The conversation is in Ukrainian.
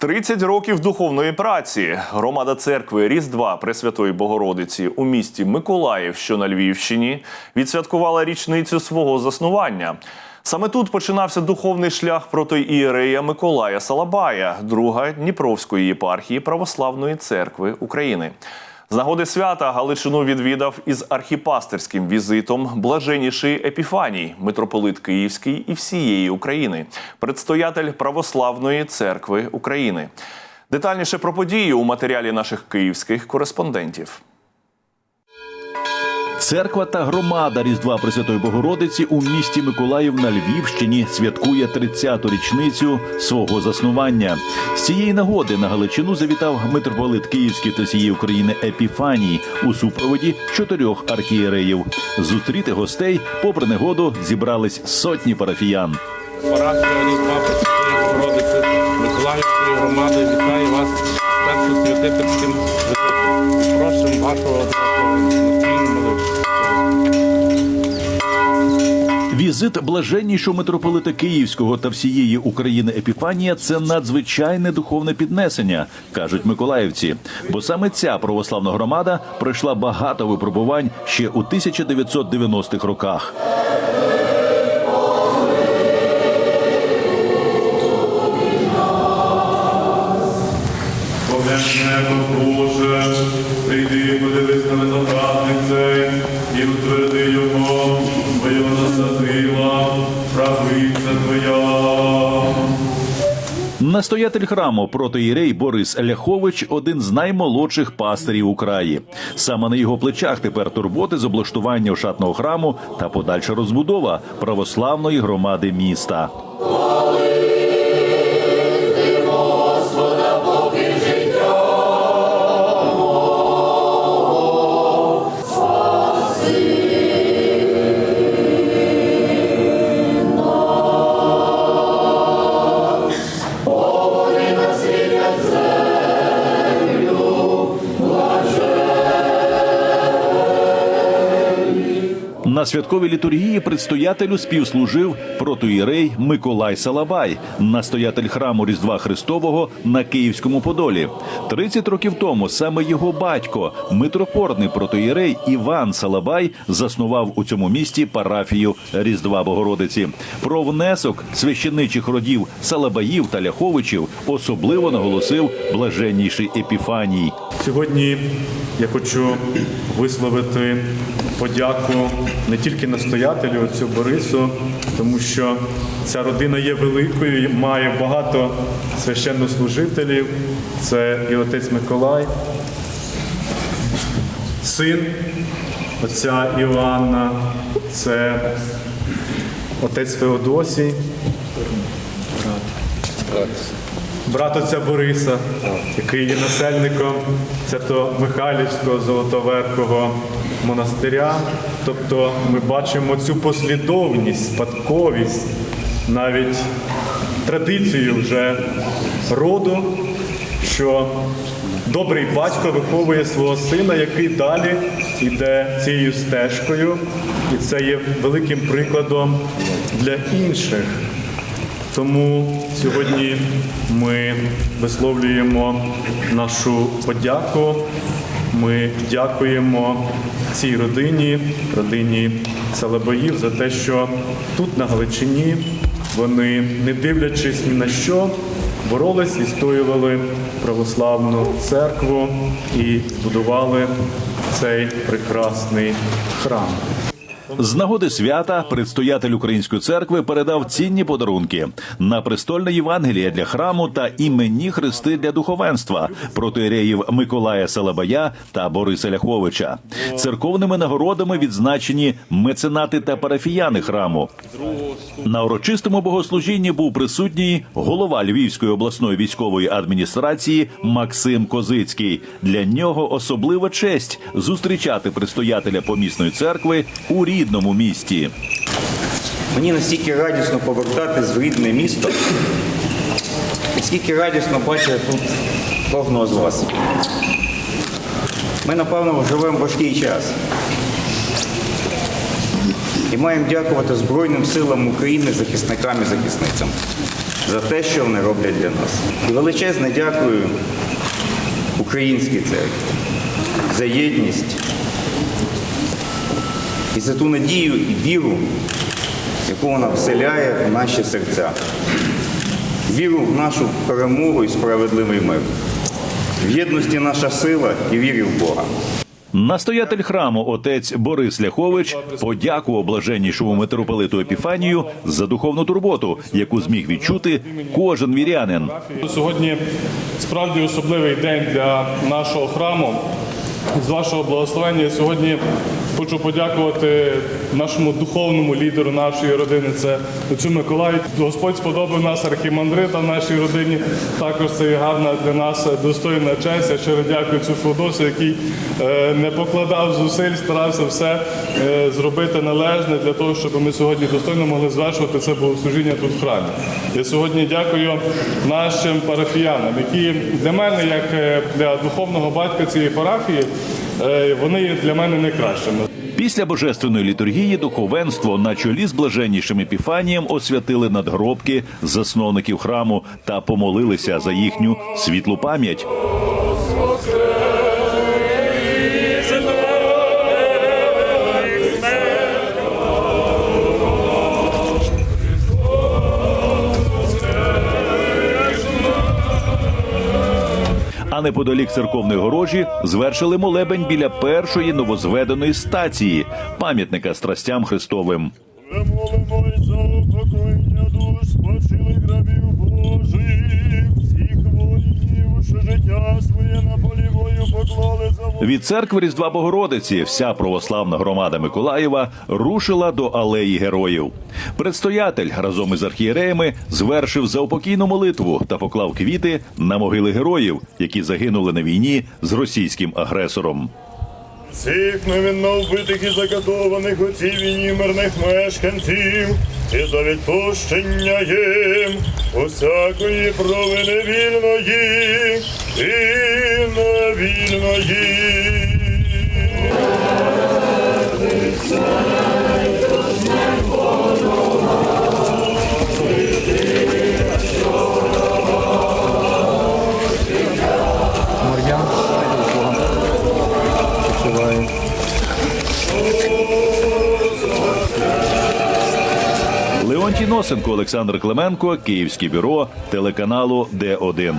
30 років духовної праці. Громада церкви Різдва Пресвятої Богородиці у місті Миколаїв, що на Львівщині, відсвяткувала річницю свого заснування. Саме тут починався духовний шлях проти Іерея Миколая Салабая, друга Дніпровської єпархії Православної церкви України. З нагоди свята Галичину відвідав із архіпастерським візитом блаженніший Епіфаній, митрополит Київський і всієї України, предстоятель Православної церкви України. Детальніше про події у матеріалі наших київських кореспондентів. Церква та громада Різдва Пресвятої Богородиці у місті Миколаїв на Львівщині святкує 30-ту річницю свого заснування. З цієї нагоди на Галичину завітав митрополит Київський та всієї України Епіфаній у супроводі чотирьох архієреїв. Зустріти гостей, попри негоду, зібрались сотні парафіян. Миколаївської громади вітає вас першим святительським. Просимо вашого Візит блаженнішого митрополита Київського та всієї України Епіфанія це надзвичайне духовне піднесення, кажуть миколаївці. Бо саме ця православна громада пройшла багато випробувань ще у 1990-х роках. Настоятель храму протиєрей Борис Ляхович один з наймолодших пастирів у краї. Саме на його плечах тепер турботи з облаштування ошатного храму та подальша розбудова православної громади міста. На святковій літургії предстоятелю співслужив протоїрей Миколай Салабай, настоятель храму Різдва Христового на Київському Подолі. 30 років тому саме його батько, митропорний протоїрей Іван Салабай, заснував у цьому місті парафію Різдва Богородиці. Про внесок священичих родів Салабаїв та Ляховичів особливо наголосив блаженніший Епіфаній. Сьогодні я хочу висловити подяку не тільки настоятелю отцю Борису, тому що ця родина є великою, має багато священнослужителів. Це і отець Миколай, син отця Іоанна, це отець Феодосій, брат отця Бориса, який є насельником Свято-Михайлівського Золотоверхого монастиря. Тобто ми бачимо цю послідовність, спадковість, навіть традицію вже роду, що добрий батько виховує свого сина, який далі йде цією стежкою, і це є великим прикладом для інших. Тому сьогодні ми висловлюємо нашу подяку. Ми дякуємо цій родині, родині Салабоїв, за те, що тут, на Галичині, вони, не дивлячись ні на що, боролись і стоювали православну церкву і збудували цей прекрасний храм. З нагоди свята предстоятель Української церкви передав цінні подарунки на престольне Євангеліє для храму та іменні хрести для духовенства протиереїв Миколая Салабая та Бориса Ляховича. Церковними нагородами відзначені меценати та парафіяни храму. На урочистому богослужінні був присутній голова Львівської обласної військової адміністрації Максим Козицький. Для нього особлива честь зустрічати предстоятеля помісної церкви у рідному місті. Мені настільки радісно повертатись в рідне місто, і скільки радісно бачити тут кожного з вас. Ми, напевно, живемо важкий час. І маємо дякувати Збройним силам України, захисникам і захисницям. за те, що вони роблять для нас. І величезне дякую українській церкві за єдність і за ту надію і віру, яку вона вселяє в наші серця. Віру в нашу перемогу і справедливий мир. В єдності наша сила і вірі в Бога. Настоятель храму отець Борис Ляхович подякував блаженнішому митрополиту Епіфанію за духовну турботу, яку зміг відчути кожен вірянин. Сьогодні справді особливий день для нашого храму. З вашого благословення сьогодні хочу подякувати нашому духовному лідеру нашої родини. Це отцю Миколаю. Господь сподобав нас архімандрита в нашій родині. Також це гарна для нас достойна честь. Я щиро дякую цю Феодосу, який е, не покладав зусиль, старався все е, зробити належне для того, щоб ми сьогодні достойно могли звершувати це богослужіння тут в храмі. Я сьогодні дякую нашим парафіянам, які для мене, як е, для духовного батька цієї парафії, вони є для мене найкращими. Після божественної літургії духовенство на чолі з блаженнішим Епіфанієм освятили надгробки засновників храму та помолилися за їхню світлу пам'ять. Неподалік церковної горожі звершили молебень біля першої новозведеної стації пам'ятника страстям Христовим. Молимо за упокоєння душ спочилих грабів Божих, всіх воїнів, що життя своє на полі бою поклали. Від церкви Різдва Богородиці вся православна громада Миколаєва рушила до алеї героїв. Предстоятель разом із архієреями звершив заупокійну молитву та поклав квіти на могили героїв, які загинули на війні з російським агресором. Всіх невинно вбитих і закатованих у цій війні мирних мешканців, і за відпущення їм усякої провини вільної і невільної. Леонтій Носенко, Олександр Клименко, Київське бюро телеканалу Д1.